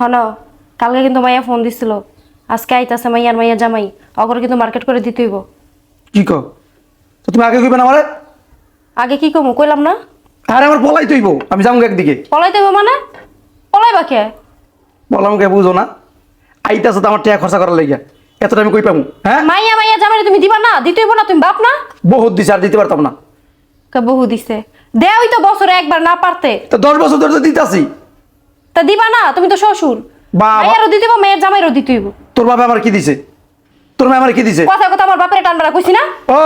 হন কালকে কিন্তু মাইয়া ফোন দিছিল। আজকে আইতাছে মাইয়ার মাইয়া জামাই অগর কিন্তু মার্কেট করে দিতে হইব। কি কো তো তুমি আগে কইবে না আমারে? আগে কি কমু? কইলাম না। আরে আমার বলাই তৈব আমি যাব একদিকে। পলাইতে হইব মানে? পলাইবা কে? বললাম কে বুঝো না। আইতাছে তো আমার টাকা খরচা করার লাগিয়া। এতটা আমি কই পাবো হ্যাঁ? মাইয়া মাইয়া জামাই তুমি দিবা না? দিতে হইব না? তুমি বাপ না? বহুত দিছে আর দিতে পারতাম না। কে বহু দিছে? দেওই তো বছরে একবার না পারতে। তো দশ বছর ধরে তো দিতাছি। তা দিবা না তুমি তো শ্বশুর। বাবা। মাইয়ারও দিতে হইব মেয়ের জামাইরও দিতে হইব তোর বাবা আমার কি দিছে? তোর মেয়ে আমার কি দিছে? কথা কথা আমার বাপের টানবারা কইছি না? ও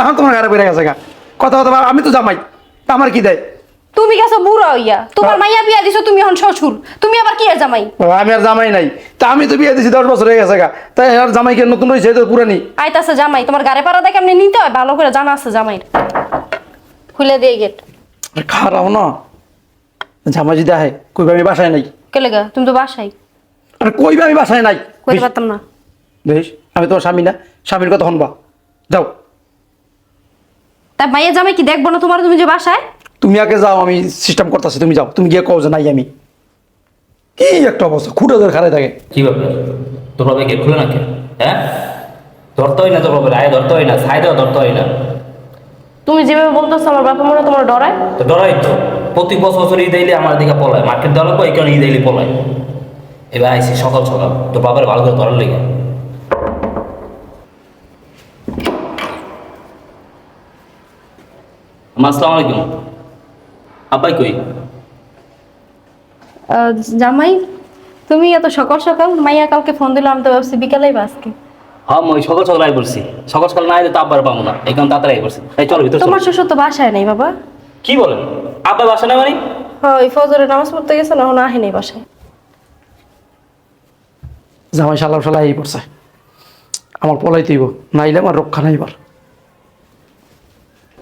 এখন তোমার গাড়ি বেড়ে গেছে গা। কথা কথা আমি তো জামাই আমার কি দেয়? তুমি গেছো বুড়া হইয়া। তোমার মাইয়া বিয়া দিছো তুমি এখন শ্বশুর। তুমি আবার কি এর জামাই? আমি আর জামাই নাই। তা আমি তো বিয়ে দিছি দশ বছর হয়ে গেছে গা। তাই আর জামাই কে নতুন রয়েছে তো পুরানি। আইতাছে জামাই তোমার গাড়ি পাড়া দেখে এমনি নিতে হয়? ভালো করে জানা আছে জামাইর খুলে দিয়ে গেট। আরে খারাপ না। জামাই যদি আহে কইবে আমি বাসায় নাই? তুমি তো বাসাই আরে কইবে আমি বাসায় নাই? কইতে পারতাম না। বেশ আমি তোমার স্বামী না স্বামীর কথা শুনবা। যাও। তা মাইয়া জামাই কি দেখব না তোমার? তুমি যে বাসায়? তুমি আগে যাও আমি সিস্টেম করতেছি তুমি যাও। তুমি গিয়ে কও যে নাই আমি। কি একটা অবস্থা খুঁটে ধরে খারাই থাকে। কি ব্যাপার? তোর বাবা গেট খুলে না কে হ্যাঁ? ধরতে হয় না তোর বাবার আয় ধরতে হয় না সাইডেও ধরতে হয় না। তুমি যেভাবে বলতেছো আমার বাপা মনে তোমার ডরায়। তো ডরাই তো। প্রতি বছর ঈদ আইলে আমার দিকে পলায়। মার্কেট দেওয়া লাগবে এই কারণে ঈদ আইলে পলায়। এবার আইসি সকাল সকাল। তোর বাবার ভালো করে ধরার লেগে। আসসালামু আলাইকুম। আব্বাই কই? জামাই তুমি এত সকাল সকাল? মাইয়া কালকে ফোন দিলাম তো ভাবছি বিকালেই বা আজকে। হ্যাঁ মই সকাল সকাল আই পড়ছি সকাল সকাল না আইলে তো আব্বার পাবো না কারণে তাড়াতাড়ি আই পড়ছি এই চলো ভিতর। তোমার শ্বশুর তো বাসায় নেই বাবা। কি বলেন? আব্বা বাসা না মানে হ্যাঁ ওই ফজরের নামাজ পড়তে গেছে না এখন আহে নেই বাসায়। জামাই সালাম সালাই এই পড়ছে। আমার পলাই তৈব নাইলে আমার রক্ষা নাই এবার।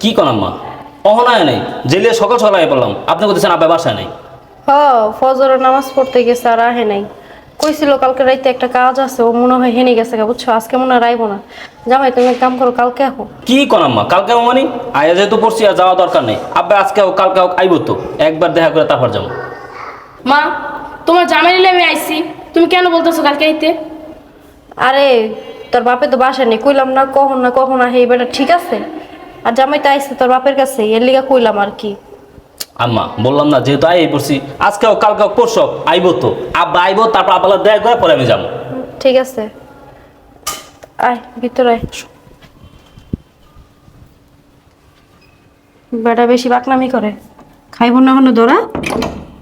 কি কন আম্মা অহনায় নাই জেলে সকাল সকাল আই পড়লাম। আপনি বলতেছেন আব্বা বাসায় নাই। হ্যাঁ ফজরের নামাজ পড়তে গেছে আর আহে নাই। কইছিল কালকে রাইতে একটা কাজ আছে ও মনে হয় হেনে গেছে গা, বুঝছ? আজকে মনে হয় রাইবো না। জামাই তুমি এক কাম করো কালকে আহো। কি কন আম্মা? কালকে মানে? আয়া যেহেতু পড়ছি আর যাওয়া দরকার নেই। আব্বা আজকে হোক, কালকে হোক আইব তো। একবার দেখা করে তারপর যাব। মা তোমার জামাই নিলে আমি আইছি। তুমি কেন বলতেছো কালকে আইতে? আরে তোর বাপে তো বাসায় নেই কইলাম না কখন না কখন আহে এবারটা ঠিক আছে? আর জামাই তো আইসে তোর বাপের কাছে এর লিগা কইলাম আর কি। আম্মা বললাম না যেহেতু আই পড়ছি আজকে হোক, কালকে হোক, পরশু আইব তো। আব্বা আইব তারপর আব্বা দেখা করে পরে আমি যাব। ঠিক আছে। আয় ভিতরে আয়। বেটা বেশি বাকনামি করে। খাইব না হনো দোরা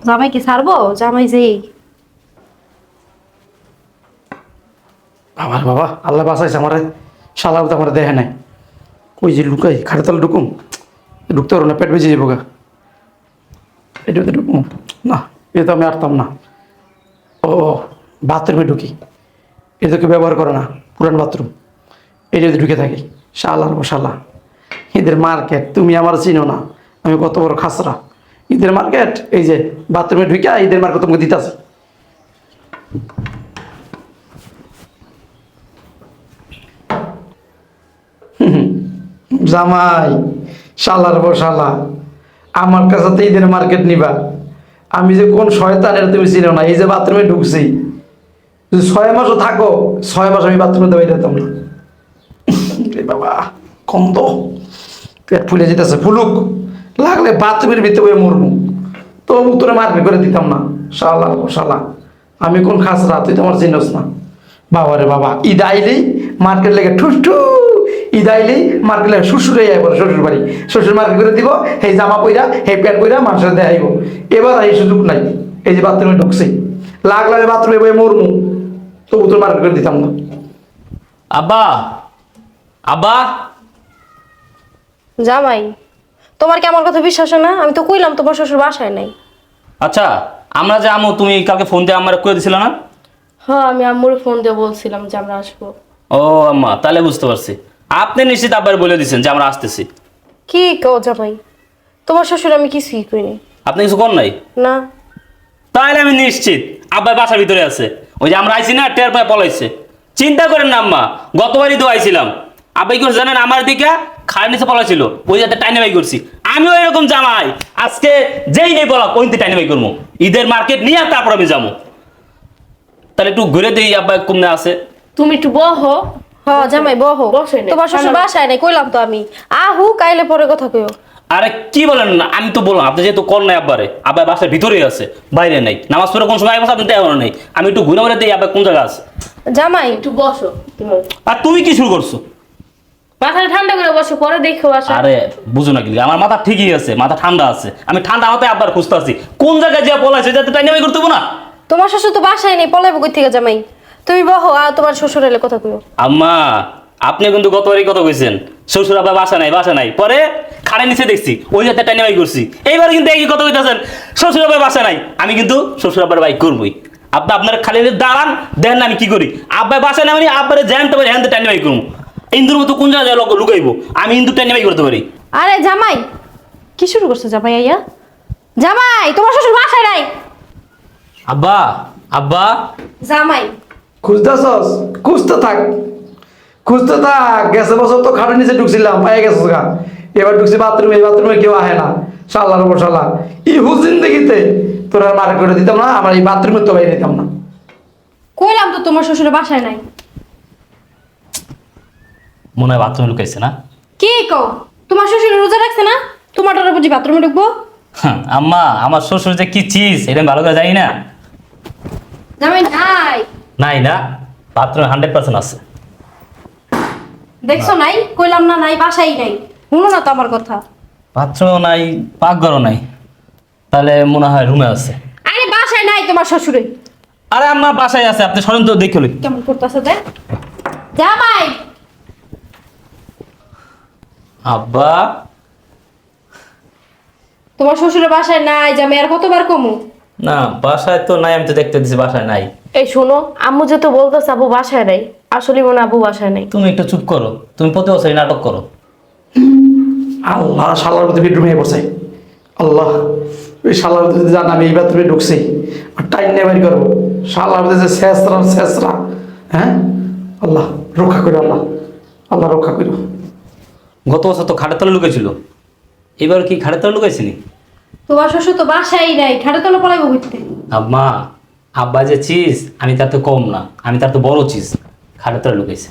জামাই কি ছাড়বো? জামাই যেই। আমার বাবা আল্লাহ বাসাইছে আমার। শালাও তো আমার দেখে নাই। ওই যে লুকাই খাটে তালে ঢুকুম। ঢুকতে পারো না পেট বেজে যাব গা। ঢুকুম না এটা তো আমি আরতাম না। ও, বাথরুমে ঢুকি। এটাকে ব্যবহার করে না, পুরান বাথরুম। এটাতে ঢুকে থাকি, শালার ও শালা ঈদের মার্কেট, তুমি আমার চিনো না, আমি কত বড় খাসরা। ঈদের মার্কেট, এই যে বাথরুমে ঢুকে ঈদের মার্কেট তোমাকে দিতেছে। জামাই, শালার বো শালা আমার কাছে তো ঈদের মার্কেট নিবা। আমি যে কোন শয়তানের তুমি চিনো না, এই যে বাথরুমে ঢুকছি। ছয় মাসও থাকো, ছয় মাস আমি বাথরুমে দেওয়াই যেতাম না। বাবা তো। পেট ফুলে যেতেছে, ফুলুক। লাগলে বাথরুমের ভিতরে মরবো। তবু তোরে মারবে করে দিতাম না। শালা শালা। আমি কোন খাসরা, তুই তো আমার চিনস না। বাবা রে বাবা, ঈদ আইলেই মার্কেট লেগে ঠুস ঠু ঈদ আইলেই মার্কেট লেগে শ্বশুরে যাই বলে শ্বশুর বাড়ি। শ্বশুর মার্কেট করে দিব সেই জামা পইরা সেই প্যান্ট পইরা মানুষের দেখাইব। এবার এই সুযোগ নাই। এই যে বাথরুমে ঢুকছি। লাগলে আমি বাথরুমে বয়ে মরমু। তবু তোর মার্কেট করে দিতাম না। আব্বা আব্বা। জামাই তোমার কি আমার কথা বিশ্বাস হয় না? আমি তো কইলাম তোমার শ্বশুর বাসায় নাই। আচ্ছা আমরা যে আমু তুমি কালকে ফোন দিয়ে আমার করে দিছিল না? হ্যাঁ আমি আম্মুর ফোন দিয়ে বলছিলাম যে আমরা আসব। ও আম্মা তাহলে বুঝতে পারছি। আপনি নিশ্চিত আব্বার বলে দিচ্ছেন যে আমরা আসতেছি। কি কও জামাই? তোমার শ্বশুর আমি কিছুই কইনি। আপনি কিছু কর নাই? না। তাহলে আমি নিশ্চিত আব্বার বাসার ভিতরে আছে। ওই যে আমরা আইছি না টের পায়ে পলাইছে। চিন্তা করেন না আম্মা গতবারই তো আইছিলাম। আব্বাই কি জানেন আমার দিকে খাড়ের নিচে পলাইছিল। ওই যাতে টাইনে বাই করছি। আমিও এরকম জামাই। আজকে যেই নেই বলা ওইতে টাইনে বাই করব ঈদের মার্কেট নিয়ে তারপর আমি যাব তাহলে একটু ঘুরে দিই আব্বা কমনে আছে। তুমি একটু বহো হ জামাই বহ। তোমার শ্বশুর বাসায় নাই কইলাম তো আমি। আহু কাইলে পরে কথা কইও। আরে কি বলেন না আমি তো বললাম আপনি যেহেতু কল নাই আব্বারে আব্বার বাসার ভিতরেই আছে বাইরে নাই। নামাজ পড়ে কোন সময় আইবো আপনি নেই। আমি একটু ঘুরে আব্বা কোন জায়গা আছে। জামাই। একটু বসো তুমি। আর তুমি কি শুরু করছ? মাথাটা ঠান্ডা করে বসো পরে দেখো আসা। আরে বুঝো না কি আমার মাথা ঠিকই আছে মাথা ঠান্ডা আছে। আমি ঠান্ডা মাথায় আব্বার খুঁজতে আছি কোন জায়গায় যা বলাইছে যাতে টাইম করতে না। তোমার শ্বশুর তো বাসায় নেই পলাইবো কই থেকে জামাই? তুমি বহো আর তোমার শ্বশুর এলে কথা কইও। আম্মা আপনি কিন্তু গতবারই কথা কইছেন। শ্বশুর আব্বা বাসা নাই বাসা নাই। পরে খাড়ে নিচে দেখছি ওই যাতে টাইনে বাইক করছি। এইবার কিন্তু একই কথা কইতেছেন শ্বশুর আব্বা বাসা নাই। আমি কিন্তু শ্বশুর আব্বার বাইক করবই। আপনি আপনার খালি দাঁড়ান দেখেন না আমি কি করি? আব্বা বাসা নাই মানে আব্বারে জ্যানতে পারি হ্যান টাইনে বাইক করব ইন্দুর মতো কোন জায়গায় লোক লুকাইবো? আমি ইন্দুর টাইনে বাইক করতে পারি। আরে জামাই কি শুরু করছ জামাই আইয়া? জামাই তোমার শ্বশুর বাসায় নাই। আব্বা আব্বা। জামাই খুঁজতেছস খুঁজতে থাক। খুঁজতে থাক। গেছে বছর তো খাটের নিচে ঢুকছিলাম পায়ে গেছিস গা। এবার ঢুকছি বাথরুমে এই বাথরুমে কেউ আহে না। ই হুজিন দেখিতে তোর মার করে দিতাম না আমার এই বাথরুমে তো বাইরে দিতাম না। কইলাম তো তোমার শ্বশুর বাসায় নাই। মনে হয় বাথরুমে লুকাইছে না? কি কও? তোমার শ্বশুর রোজা রাখছে না? তোমারটা বুঝি বাথরুমে ঢুকবো? হ্যাঁ, আম্মা আমার শ্বশুর যে কি চিজ এটা আমি ভালো করে জানি না। জামাই নাই। নাই না বাথরুমে হান্ড্রেড পার্সেন্ট আছে। দেখছ নাই? কইলাম না নাই বাসাই নাই। শুনো না তো আমার কথা। বাথরুমও নাই পাকঘরও নাই। তাহলে মনে হয় রুমে আছে। আরে বাসায় নাই তোমার শ্বশুরে। আরে আম্মা বাসায় আছে আপনি সরেন তো দেখে লই। কেমন করতেছে দেখ। জামাই! আব্বা। তোমার শ্বশুরের বাসায় নাই জামাই আর কতবার কমু? না বাসায় তো নাই আমি তো দেখতে দিছি বাসায় নাই। এই শোনো আম্মু যে তো বলতেছে আব্বু বাসায় নাই। আসলে মনে আব্বু বাসায় নাই। তুমি একটু চুপ করো তুমি প্রতি বছরই নাটক করো। আল্লাহ শালার মধ্যে বেডরুমে বসে আল্লাহ ওই শালার মধ্যে যদি জান আমি এই বাথরুমে ঢুকছি আর টাইম নিয়ে বের করব। শালার মধ্যে যে শেষরা শেষরা হ্যাঁ? আল্লাহ রক্ষা করো আল্লাহ। আল্লাহ রক্ষা করো। গত বছর তো খাটের তলে লুকেছিল এবার কি খাটের তলে লুকাইছিনি তোমার শ্বশুর তো বাসাই নাই খাটে তলে পলাইবো বুঝতে আম্মা আব্বা যে চিজ আমি তার তো কম না আমি তার তো বড় চিজ খাটের তলে লুকাইছে।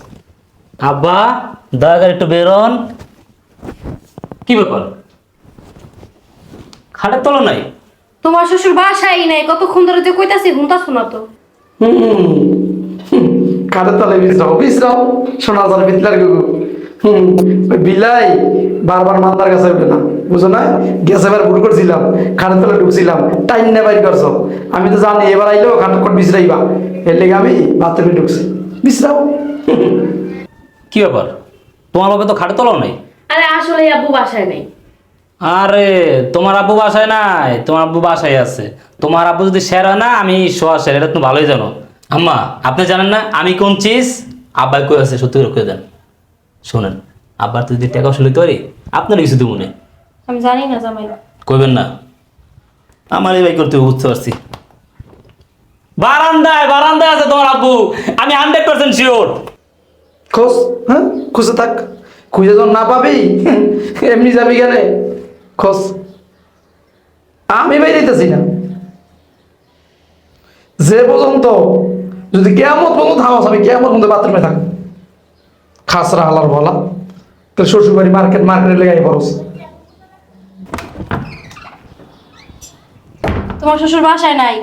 আব্বা দয়া করে একটু বেরোন। কি ব্যাপার? খাটের তলে নাই? তোমার শ্বশুর বাসাই নাই কতক্ষণ ধরে যে কইতাছি হুনতাছো না তো। হুম কাদের তলে বিশ্রাও বিশ্রাও সোনা জল বিতলার গুগু। হুম ওই বিলাই বারবার মান্দার কাছে না। বুঝো না? গ্যাস এবার ভুল করছিলাম খাটের তলে ঢুকছিলাম টাইম নিয়ে বাইর করছ। আমি তো জানি এবার আইলেও খাটের কোট বিশ্রাইবা। এর লেগে আমি বাথরুমে ঢুকছি। বিশ্রাও কি ব্যাপার? তোমার বাবা তো খাটে তলাও নাই? আরে আসলে আব্বু বাসায় নাই। আরে তোমার আব্বু বাসায় নাই? তোমার আব্বু বাসায় আছে। তোমার আব্বু যদি হয় না আমি শোয়া শের এটা তুমি ভালোই জানো। আম্মা আপনি জানেন না আমি কোন চিজ? আব্বাই কই আছে সত্যি করে দেন। শোনেন আব্বার তো যদি টাকা শুনতে পারি আপনার কিছু দেবো না। আমি জানি না জামাই। কইবেন না। আমার এই ভাই করতে বুঝতে পারছি। বারান্দায় বারান্দায় আছে তোমার আব্বু। আমি হান্ড্রেড পার্সেন্ট শিওর খোঁজ হ্যাঁ? খুঁজে থাক। খুঁজে যখন না পাবি এমনি যাবি কেন? খোঁজ। আমি বাইরেতেছি না। যে পর্যন্ত যদি কেমন পর্যন্ত থামাস আমি কেমন পর্যন্ত বাথরুমে থাক খাসরা হালার বলা। তাহলে শ্বশুরবাড়ি মার্কেট মার্কেটে লেগে খরচ তোমার শ্বশুর বাসায় নাই?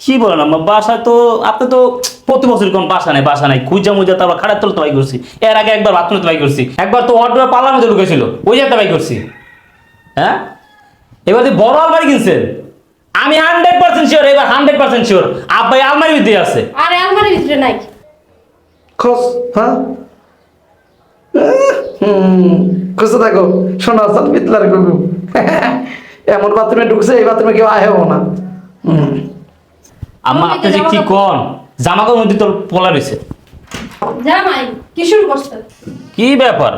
কি বলেন আমার বাসায় তো আপনি তো প্রতি বছর কোন বাসা নেই বাসা নাই। খুঁজা মুজা তারপর খাড়ার তলে বাই করছি। এর আগে একবার বাথরুমে বাই করছি। একবার তো অর্ডার পার্লার মধ্যে ঢুকেছিল ওই জায়গাতে বাই করছি। হ্যাঁ? এবার যে বড় আলমারি কিনছেন আমি হান্ড্রেড পার্সেন্ট শিওর এবার হান্ড্রেড পার্সেন্ট শিওর আব্বাই আলমারি ভিতরে আছে। আরে আলমারির ভিতরে নাই। খোঁজ হ্যাঁ? হুম খুঁজতে থাকো। শোনা সাল পিতলার গুগু এমন বাথরুমে ঢুকছে এই বাথরুমে কেউ আহেও না। আম্মা আপনি যে কি কন? জামা কাপড় মধ্যে তোর পলা রয়েছে। জামাই কি শুরু করছে? কি ব্যাপার?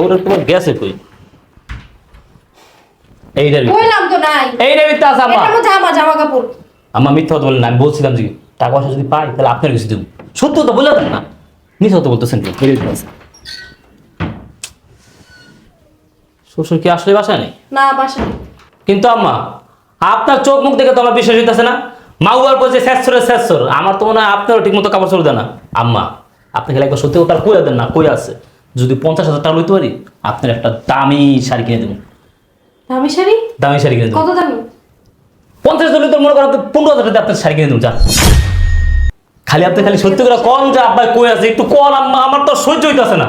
ওরে তোমার গেছে কই? ভিতরে। কইলাম তো নাই? এইটার ভিতরে আছে আম্মা। এটা আমার জামা কাপড়। আমার মিথ্যা কথা বললেন আমি বলছিলাম যে টাকা পয়সা যদি পাই তাহলে আপনার কিছু দেবো। সত্য তো বলে দেন না। মিথ্যা কথা বলতেছেন কি এর ভিতরে শ্বশুর কি আসলে বাসায় নেই? না বাসায় কিন্তু আম্মা আপনার চোখ মুখ দেখে তো আমার বিশ্বাস হইতেছে না। মা উবার বলছে শেষরে শেষর আমার তো মনে হয় আপনারও ঠিক মতো কাপড় চোপড় দেয় না। আম্মা আপনি খেলে একবার সত্যি কথা কইয়া দেন না কই আছে। যদি পঞ্চাশ হাজার টাকা লইতে পারি আপনার একটা দামি শাড়ি কিনে দেবো। দামি শাড়ি? দামি শাড়ি কিনে দেবো। কত দামি? পঞ্চাশ হাজার লইতে মনে করেন পনেরো হাজার টাকা আপনার শাড়ি কিনে দেবো যা। খালি আপনি খালি সত্যি করে কম যে কই আছে একটু কল আম্মা আমার তো সহ্য হইতেছে না।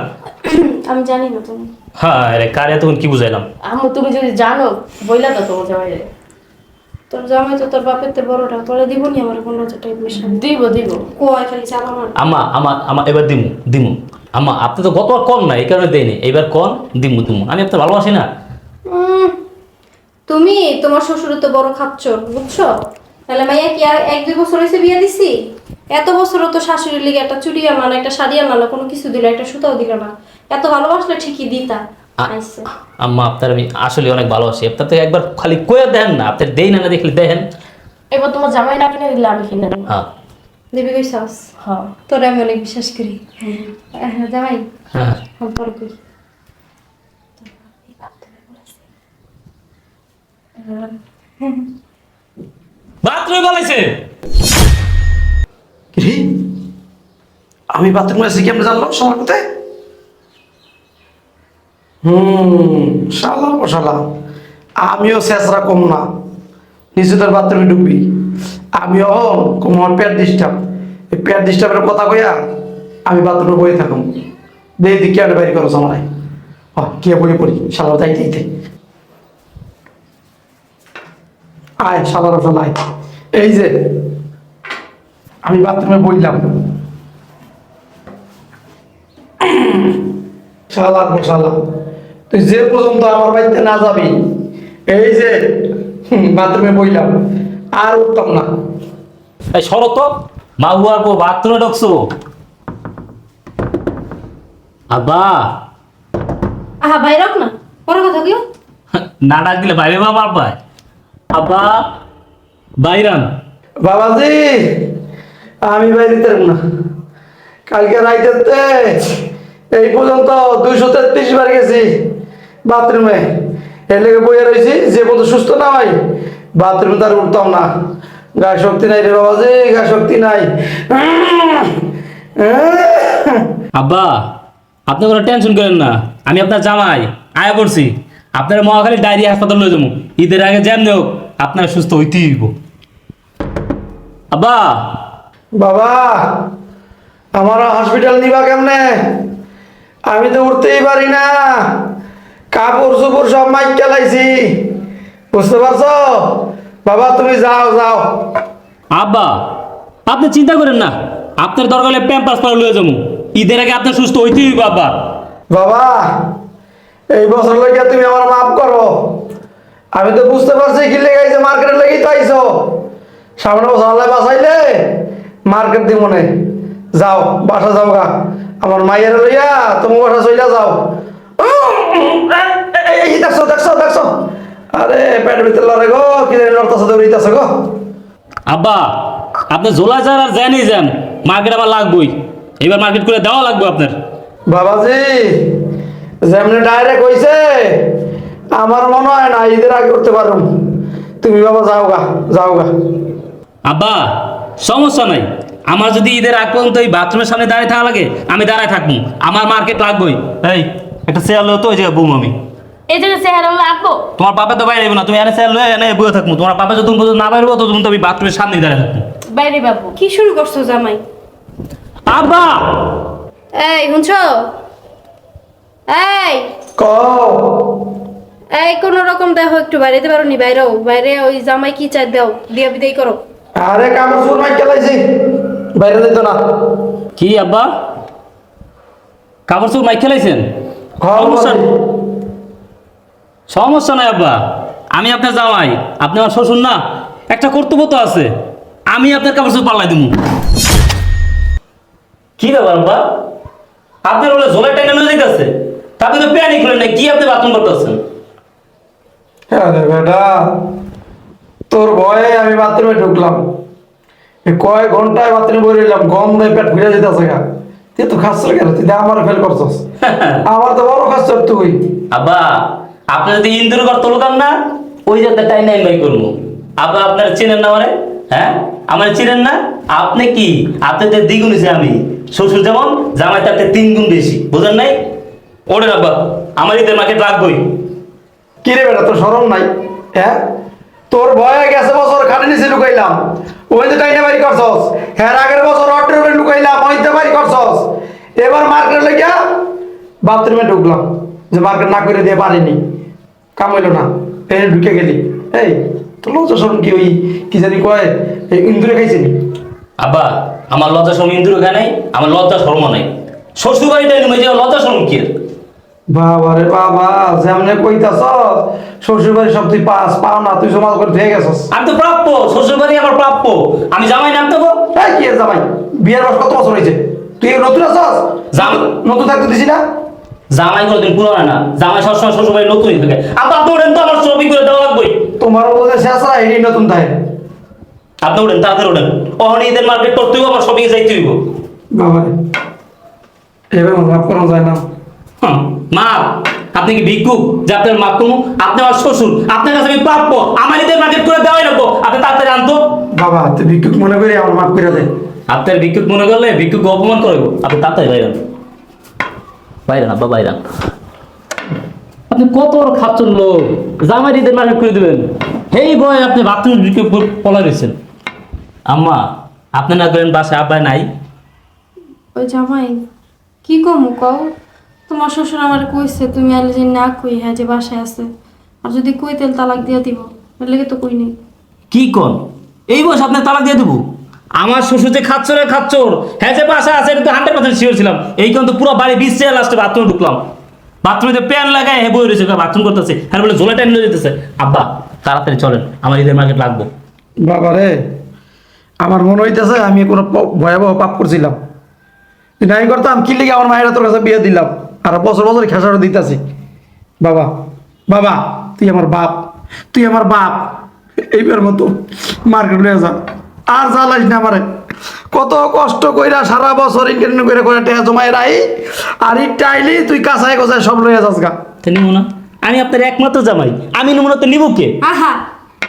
আমি জানি না তুমি। হ্যাঁ রে কারে তখন কি বুঝাইলাম? আম্মু তুমি যদি জানো বইলা তো তোমার জামাই তোর জামাই তো তোর বাপের তে বড়টা তোরা দিব নি আমার পনেরো হাজার টাকা মিশন? দিব দিব। কয় খালি চাল আমার? আমা আমার আমার এবার দিমু দিমু। আমা আপনি তো গতবার কম না এই কারণে দেয়নি। এইবার কম দিমু দিমু। আমি আপনার ভালোবাসি না। উম, তুমি তোমার শ্বশুর তো বড় খাচ্চর বুঝছ? তাহলে মাইয়া কি আর এক দুই বছর হয়েছে বিয়ে দিছি? এত বছর তো শাশুড়ির লিগে একটা চুড়ি আনলো একটা শাড়ি আনলো কোনো কিছু দিল একটা সুতাও দিল না। এত ভালোবাসলে ঠিকই দিতা। আম্মা আপনার আমি আসলে অনেক ভালোবাসি। আপনার তো একবার খালি কয়ে দেন না আপনার দেই না না দেখলে দেখেন। এবার তোমার জামাই না কিনে দিলে আমি কিনে দেবো। হ্যাঁ দেবী কইসাস হ্যাঁ তোরে আমি অনেক বিশ্বাস করি। হ্যাঁ, জামাই? হ্যাঁ সম্পর্ক কই। বাথরুমে বলাইছে কি আমি বাথরুমে আছি কেমন জানলো সময় কোথায় হুম, শালা ও আমিও শেষরা কম না। নিজেদের বাথরুমে ঢুকবি। আমিও কম আমার পেট ডিস্টার্ব এই পেট ডিস্টার্বের কথা কইয়া আমি বাথরুমে বয়ে থাকুম। দেই দিকে আমি বাইরে করো আমার হ কে বই পড়ি? শালার তাই যাইতে আয় শালার শালা আয়। এই যে, আমি বাথরুমে বইলাম। শালা গো শালা তুই যে পর্যন্ত আমার বাড়িতে না যাবি এই যে বাথরুমে বইলাম আর উঠতাম না। এই শরত মা হুয়ার পর বাথরুমে ঢুকছো? আব্বা। আহা ভাই রাখ না পরে কথা কিও না ডাক দিলে বাইরে বাবা পায় আব্বা বাইরান। বাবাজি আমি বাইরে না। কালকে রাইতে এই পর্যন্ত দুইশো তেত্রিশ বার গেছি বাথরুমে। এর লেগে বইয়ে রয়েছি যে পর্যন্ত সুস্থ না হয় বাথরুমে তার উঠতাম না। গায়ে শক্তি নাই রে বাবা যে গায়ে শক্তি নাই। আব্বা আপনি কোনো টেনশন করেন না আমি আপনার জামাই আয়া করছি আপনার মহাখালী ডায়রিয়া হাসপাতাল লয়ে যাব। ঈদের আগে যেমনি হোক আপনার সুস্থ হইতেই হইব। আব্বা! বাবা আমার হসপিটাল নিবা কেমনে? আমি তো উঠতেই পারি না। কাপড় চোপড় সব মাইক চালাইছি বুঝতে পারছ? বাবা তুমি যাও যাও। আব্বা আপনি চিন্তা করেন না। আপনার দরকার হলে প্যাম্পাস পরে লয়ে যাব। ঈদের আগে আপনার সুস্থ হইতেই হইব আব্বা। বাবা এই বছর লেগে তুমি আমার মাফ করো। আমি তো বুঝতে পারছি কি লেগে যে মার্কেটের লেগেই তো আইছো। সামনে বছর বাঁচাইলে মার্কেট দিব মনে যাও বাসা যাও গা। আমার মাইয়ের লইয়া তুমি বাসা চইলা যাও। এই দেখছ দেখছ দেখছ। আরে পেটের ভিতরে লড়ে গো কি জানি লড়তেছে দৌড়িতেছে গো। আব্বা আপনি জোলা যান আর জানি যান মার্কেট আমার লাগবই। এবার মার্কেট করে দেওয়া লাগবে আপনার। বাবাজি যেমনি ডাইরেক্ট হইছে আমার মনে হয় না ঈদের আগে করতে পারো তুমি বাবা যাও গা যাও গা। আব্বা সমস্যা নাই। আমার যদি ঈদের আগ পর্যন্ত এই বাথরুমের সামনে দাঁড়িয়ে থাকা লাগে আমি দাঁড়ায় থাকব। আমার মার্কেট লাগবেই। এই একটা চেয়ার লো তো ওই জায়গায় বুম আমি। এই জন্য চেহারা লাগবো? তোমার পাপা তো বাইরে না তুমি এনে চেয়ার লয়ে এনে বয়ে থাকব। তোমার যতক্ষণ পর্যন্ত না বাইরে ততক্ষণ তো আমি বাথরুমের সামনে দাঁড়িয়ে থাকব। বাইরে বাবু। কি শুরু করছ জামাই? আব্বা! এই শুনছো? এই! ক এই কোন রকম দেখো একটু বাইরে যেতে পারো নি বাইরেও। বাইরে ওই জামাই কি চাই দাও দিয়া বিদায় করো আরে মাইক বাইরে দিত না। কি আব্বা? কাপড় চোপড় মাইক খেলাইছেন? সমস্যা সমস্যা নাই আব্বা। আমি আপনার জামাই আপনি আমার শ্বশুর না। একটা কর্তব্য তো আছে। আমি আপনার কাপড় চোপড় পাল্লাই দেবো কি ব্যাপার আব্বা? আপনার বলে জোলাই টাইনে লয়ে যাইতেছে। তাতে তো প্যানিক হলেন না কি আপনি বাথরুম করতেছেন? আরে বেটা তোর ভয়ে আমি বাথরুমে ঢুকলাম। কয় ঘন্টায় বই রইলাম গম দেয় পেট ঘুরে যেতেছে গা। তুই তো খাচ্ছ কেন? তুই আমার ফেল করছস। আমার তো বড় খাচ্ছ তুই। আব্বা আপনি যদি ইন্দুর ঘর তুলতাম না ওই যাতে টাইনে বাই করব। আব্বা আপনার চেনেন না মানে হ্যাঁ? আমার চিনেন না? আপনি কি? আপনাদের দ্বিগুণ হয়েছে আমি। শ্বশুর যেমন জামাই তাতে তিন গুণ বেশি। বুঝেন নাই? ওরে আব্বা আমার ঈদের মার্কেট লাগবেই কি রে বেটা তোর সরম নাই? হ্যাঁ? তোর ভয়ে গেছে বছর খাটে নিচে লুকাইলাম। ওই যে টাইনে বাড়ি করছস? হ্যাঁ আগের বছর অটের উপরে লুকাইলাম ওইতে বাড়ি করছস। এবার মার্কেট লেগিয়া বাথরুমে ঢুকলাম যে মার্কেট না করে দিয়ে পারিনি কামাইলো না পেনে ঢুকে গেলি। এই তোর লজ্জা শরম কি ওই কি জানি কয় এই ইন্দুরে খাইছিনি আব্বা আমার লজ্জা শরম ইন্দুর নাই আমার লজ্জা শর্ম নাই। শ্বশুর বাড়িটা নেমে যে লজ্জা শরম কি বাবা রে বাবা যেমনে কইতাছ শ্বশুর বাড়ি সব তুই পাস পাও না তুই সমাজ করে থেকে গেছস। আমি তো প্রাপ্য শ্বশুর বাড়ি আমার প্রাপ্য আমি জামাই নাম দেবো এই কি জামাই? বিয়ের বয়স কত বছর হয়েছে? তুই নতুন জাম- নতুন থাকতে দিছি না? জামাই কোনোদিন হয় না। জামাই সবসময় নতুনই থাকে। তো আমার করে দেওয়া লাগবেই তোমার শেষ এই নতুন থাকে আপনি তাড়াতাড়ি উঠেন অহনি ঈদের মার্কেট করতে হইব আমার শপিং যাইতে হইব। বাবা এবার মাফ করা যায় না। হুম, মা আপনি কি ভিক্ষুক? যে আপনার মাপ আপনি আমার শ্বশুর। আপনার কাছে আমি প্রাপ্য। আমার ঈদের মার্কেট করে দেওয়াই রাখব আপনি তাড়াতাড়ি আনতো। বাবা তুই ভিক্ষুক মনে করি আমার মাফ করে দে আপনার ভিক্ষুক মনে করলে ভিক্ষুক অপমান করব। আপনি তাড়াতাড়ি বাইরান বাইরান আব্বা বাইরান আপনি কত বড় খাচ্ছেন লোক। জামাই ঈদের মার্কেট করে দেবেন। এই বয় আপনি বাথরুম ঢুকে পলা রয়েছেন আম্মা আপনি না করেন বাসায় আব্বাই নাই। ওই জামাই কি কমু কও? তোমার শ্বশুর আমার কইছে তুমি আলে যে না কই হ্যাঁ যে বাসায় আছে। আর যদি কই তেল তালাক দিয়া দিব। এর লেগে তো কই নেই কি কন? এই বয়স আপনার তালাক দিয়ে দেবো? আমার শ্বশুর যে খাচ্ছর খাচ্ছর হ্যাঁ যে বাসা আছে এটা তো হান্ড্রেড পার্সেন্ট শিওর ছিলাম। এই কারণ তো পুরো বাড়ি বিশ লাস্টে বাথরুমে ঢুকলাম। বাথরুমে যে প্যান লাগায় হ্যাঁ বই রয়েছে বাথরুম করতেছে। হ্যাঁ বলে ঝোলা টাইম যেতেছে। আব্বা তাড়াতাড়ি চলেন আমার ঈদের মার্কেট লাগবো। বাবা রে আমার মনে হইতেছে আমি কোনো ভয়াবহ পাপ করছিলাম। নাই করতাম কি লিগে আমার মায়েরা তোর কাছে বিয়ে দিলাম? আর বছর বছর খেসারও দিতেছি। বাবা বাবা তুই আমার বাপ তুই আমার বাপ। এইবার মতো মার্কেট লয়ে যা। আর জ্বালাইস না আমারে। কত কষ্ট কইরা সারা বছর ইনকাম করে করে টেহা জমাই রাই। আর ইটা আইলি তুই কাঁচায় কোচায় সব লয়ে যাস গা। তো নিব না। আমি আপনার একমাত্র জামাই। আমি নিব না তো নিব কে? আহা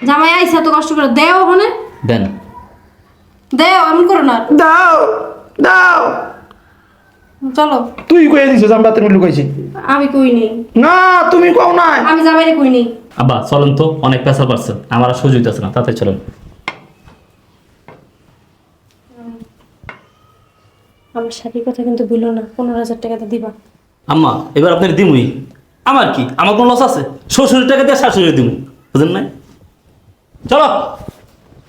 জামাই আইসা তো কষ্ট করে। দেও ওখানে। দেন। দেও এমন করো না। দাও দাও। চলো। তুই দিছিস আমি বাথরুমে লুকাইছি? আমি কই নেই না তুমি কও নাই। আমি জামাইরে কই নেই আব্বা চলেন তো অনেক পেশা পারছেন আমার আর সুযোগ আছে না তাড়াতাড়ি চলেন। আমার শাড়ির কথা কিন্তু ভুলো না পনেরো হাজার টাকাটা দিবা। আম্মা এবার আপনার দিমুই। আমার কি? আমার কোনো লস আছে? শ্বশুরের টাকা দিয়ে শাশুড়ি দিমু। বুঝলেন না চলো।